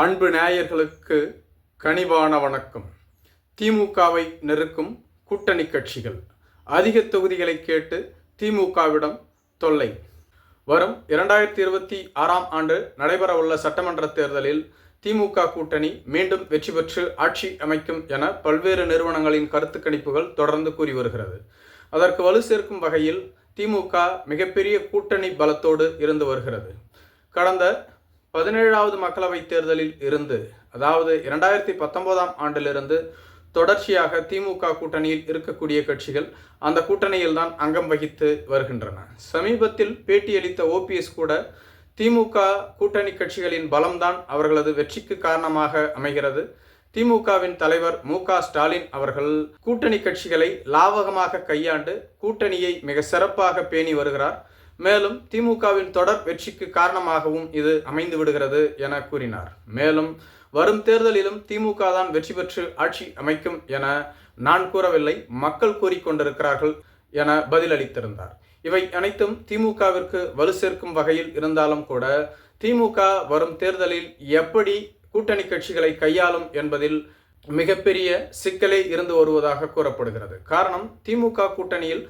அன்பு நேயர்களுக்கு கனிவான வணக்கம். திமுகவை நெருக்கும் கூட்டணி கட்சிகள். அதிக தொகுதிகளை கேட்டு திமுகவிடம் தொல்லை. வரும் இரண்டாயிரத்தி இருபத்தி ஆறாம் ஆண்டு நடைபெறவுள்ள சட்டமன்ற தேர்தலில் திமுக கூட்டணி மீண்டும் வெற்றி பெற்று ஆட்சி அமைக்கும் என பல்வேறு நிறுவனங்களின் கருத்து கணிப்புகள் தொடர்ந்து கூறி வருகிறது. அதற்கு வலு சேர்க்கும் வகையில் திமுக மிகப்பெரிய கூட்டணி பலத்தோடு இருந்து வருகிறது. கடந்த பதினேழாவது மக்களவைத் தேர்தலில் இருந்து அதாவது இரண்டாயிரத்தி பத்தொன்பதாம் ஆண்டிலிருந்து தொடர்ச்சியாக திமுக கூட்டணியில் இருக்கக்கூடிய கட்சிகள் அந்த கூட்டணியில் தான் அங்கம் வகித்து வருகின்றன. சமீபத்தில் பேட்டியளித்த ஓபிஎஸ் கூட திமுக கூட்டணி கட்சிகளின் பலம்தான் அவர்களது வெற்றிக்கு காரணமாக அமைகிறது. திமுகவின் தலைவர் மு க ஸ்டாலின் அவர்கள் கூட்டணி கட்சிகளை லாவகமாக கையாண்டு கூட்டணியை மிக சிறப்பாக பேணி வருகிறார். மேலும் திமுகவின் தொடர் வெற்றிக்கு காரணமாகவும் இது அமைந்து விடுகிறது என கூறினார். மேலும் வரும் தேர்தலிலும் திமுக தான் வெற்றி பெற்று ஆட்சி அமைக்கும் என நான் கூறவில்லை மக்கள் கூறிக்கொண்டிருக்கிறார்கள் என பதிலளித்திருந்தார். இவை அனைத்தும் திமுகவிற்கு வலு சேர்க்கும் வகையில் இருந்தாலும் கூட திமுக வரும் தேர்தலில் எப்படி கூட்டணி கட்சிகளை கையாளும் என்பதில் மிகப்பெரிய சிக்கலே இருந்து வருவதாக கூறப்படுகிறது. காரணம் திமுக கூட்டணியில்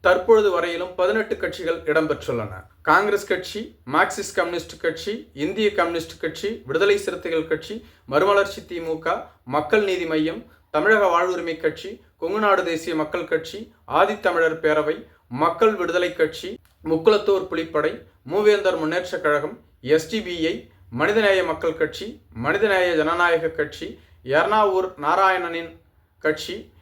தற்பொழுது வரையிலும் பதினெட்டு கட்சிகள் இடம்பெற்றுள்ளன. காங்கிரஸ் கட்சி மார்க்சிஸ்ட் கம்யூனிஸ்ட் கட்சி இந்திய கம்யூனிஸ்ட் கட்சி விடுதலை சிறுத்தைகள் கட்சி மறுமலர்ச்சி திமுக மக்கள் நீதி மையம் தமிழக வாழ்வுரிமை கட்சி கொங்குநாடு தேசிய மக்கள் கட்சி ஆதித்தமிழர் பேரவை மக்கள் விடுதலை கட்சி முக்குளத்தூர் புலிப்படை மூவேந்தர் முன்னேற்றக் கழகம் எஸ்டிபிஐ மனிதநேய மக்கள் கட்சி மனிதநேய ஜனநாயக கட்சி எர்ணாவூர் நாராயணனின் கட்சி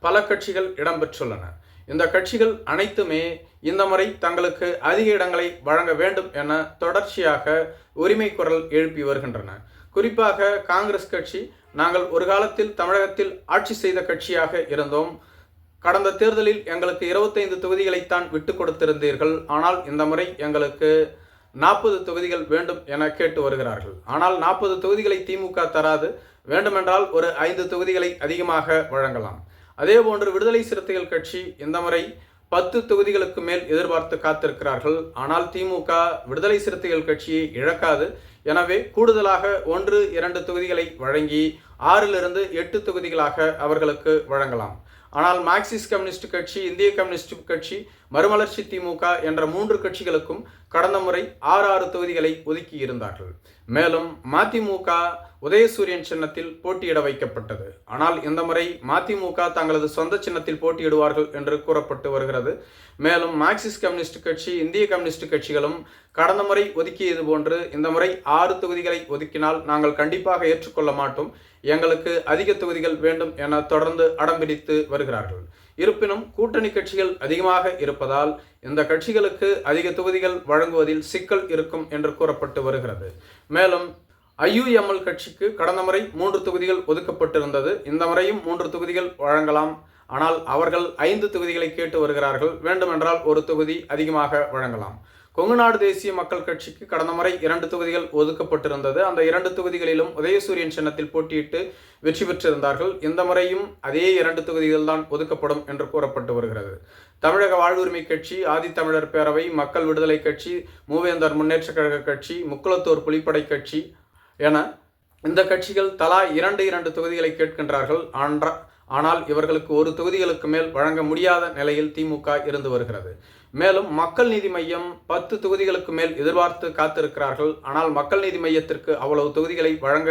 பல கட்சிகள் இடம்பெற்றுள்ளன. இந்த கட்சிகள் அனைத்துமே இந்த முறை தங்களுக்கு அதிக இடங்களை வழங்க வேண்டும் என தொடர்ச்சியாக உரிமை குரல் எழுப்பி வருகின்றன. குறிப்பாக காங்கிரஸ் கட்சி நாங்கள் ஒரு காலத்தில் தமிழகத்தில் ஆட்சி செய்த கட்சியாக இருந்தோம். கடந்த தேர்தலில் எங்களுக்கு இருபத்தைந்து தொகுதிகளைத்தான் விட்டு கொடுத்திருந்தீர்கள். ஆனால் இந்த முறை எங்களுக்கு நாற்பது தொகுதிகள் வேண்டும் என கேட்டு வருகிறார்கள். ஆனால் நாற்பது தொகுதிகளை திமுக தராது. வேண்டுமென்றால் ஒரு ஐந்து தொகுதிகளை அதிகமாக வழங்கலாம். அதே போன்று விடுதலை சிறுத்தைகள் கட்சி இந்த முறை பத்து தொகுதிகளுக்கு மேல் எதிர்பார்த்து காத்திருக்கிறார்கள். ஆனால் திமுக விடுதலை சிறுத்தைகள் கட்சியை இழக்காது. எனவே கூடுதலாக ஒன்று இரண்டு தொகுதிகளை வழங்கி ஆறிலிருந்து எட்டு தொகுதிகளாக அவர்களுக்கு வழங்கலாம். ஆனால் மார்க்சிஸ்ட் கம்யூனிஸ்ட் கட்சி இந்திய கம்யூனிஸ்ட் கட்சி மறுமலர்ச்சி திமுக என்ற மூன்று கட்சிகளுக்கும் கடந்த முறை ஆறு ஆறு தொகுதிகளை ஒதுக்கி இருந்தார்கள் மேலும் மதிமுக உதயசூரியன் சின்னத்தில் போட்டியிட வைக்கப்பட்டது. ஆனால் இந்த முறை மதிமுக தங்களது சொந்த சின்னத்தில் போட்டியிடுவார்கள் என்று கூறப்பட்டு வருகிறது. மேலும் மார்க்சிஸ்ட் கம்யூனிஸ்ட் கட்சி இந்திய கம்யூனிஸ்ட் கட்சிகளும் கடந்த முறை ஒதுக்கியது போன்று இந்த முறை ஆறு தொகுதிகளை ஒதுக்கினால் நாங்கள் கண்டிப்பாக ஏற்றுக்கொள்ள மாட்டோம். எங்களுக்கு அதிக தொகுதிகள் வேண்டும் என தொடர்ந்து அடம்பிடித்து வருகிறார்கள். இருப்பினும் கூட்டணி கட்சிகள் அதிகமாக இருப்பதால் இந்த கட்சிகளுக்கு அதிக தொகுதிகள் வழங்குவதில் சிக்கல் இருக்கும் என்று கூறப்பட்டு வருகிறது. மேலும் ஐயுஎம்எல் கட்சிக்கு கடந்த முறை மூன்று தொகுதிகள் ஒதுக்கப்பட்டிருந்தது. இந்த முறையும் மூன்று தொகுதிகள் வழங்கலாம். ஆனால் அவர்கள் ஐந்து தொகுதிகளை கேட்டு வருகிறார்கள். வேண்டுமென்றால் ஒரு தொகுதி அதிகமாக வழங்கலாம். கொங்குநாடு தேசிய மக்கள் கட்சிக்கு கடந்த முறை இரண்டு தொகுதிகள் ஒதுக்கப்பட்டிருந்தது. அந்த இரண்டு தொகுதிகளிலும் உதயசூரியன் சின்னத்தில் போட்டியிட்டு வெற்றி பெற்றிருந்தார்கள். இந்த முறையும் அதே இரண்டு தொகுதிகள் தான் ஒதுக்கப்படும் என்று கூறப்பட்டு வருகிறது. தமிழக வாழ்வுரிமை கட்சி ஆதித்தமிழர் பேரவை மக்கள் விடுதலை கட்சி மூவேந்தர் முன்னேற்ற கழக கட்சி முக்குளத்தூர் புலிப்படை கட்சி என இந்த கட்சிகள் தலா இரண்டு இரண்டு தொகுதிகளை கேட்கின்றார்கள். ஆன்ற ஆனால் இவர்களுக்கு ஒரு தொகுதிகளுக்கு மேல் வழங்க முடியாத நிலையில் திமுக இருந்து வருகிறது. மேலும் மக்கள் நீதி மையம் பத்து தொகுதிகளுக்கு மேல் எதிர்பார்த்து காத்திருக்கிறார்கள். ஆனால் மக்கள் நீதி மையத்திற்கு அவ்வளவு தொகுதிகளை வழங்க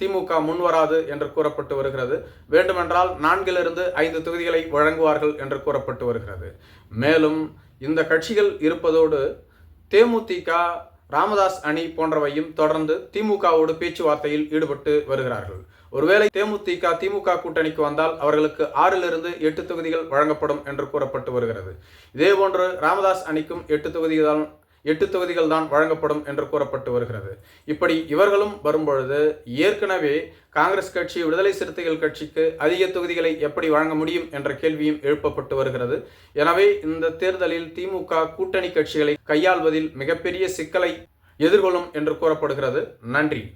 திமுக முன்வராது என்று கூறப்பட்டு வருகிறது. வேண்டுமென்றால் நான்கிலிருந்து ஐந்து தொகுதிகளை வழங்குவார்கள் என்று கூறப்பட்டு வருகிறது. மேலும் இந்த கட்சிகள் இருப்பதோடு தேமுதிக ராமதாஸ் அணி போன்றவையும் தொடர்ந்து திமுகவோடு பேச்சுவார்த்தையில் ஈடுபட்டு வருகிறார்கள். ஒருவேளை தேமுதிக திமுக கூட்டணிக்கு வந்தால் அவர்களுக்கு ஆறிலிருந்து எட்டு தொகுதிகள் வழங்கப்படும் என்று கூறப்பட்டு வருகிறது. இதேபோன்று ராமதாஸ் அணிக்கும் எட்டு தொகுதிகள் எட்டு தொகுதிகள் தான் வழங்கப்படும் என்று கூறப்பட்டு வருகிறது. இப்படி இவர்களும் வரும்பொழுது ஏற்கனவே காங்கிரஸ் கட்சி விடுதலை சிறுத்தைகள் கட்சிக்கு அதிக தொகுதிகளை எப்படி வழங்க முடியும் என்ற கேள்வியும் எழுப்பப்பட்டு வருகிறது. எனவே இந்த தேர்தலில் திமுக கூட்டணி கட்சிகளை கையாள்வதில் மிகப்பெரிய சிக்கலை எதிர்கொள்ளும் என்று கூறப்படுகிறது. நன்றி.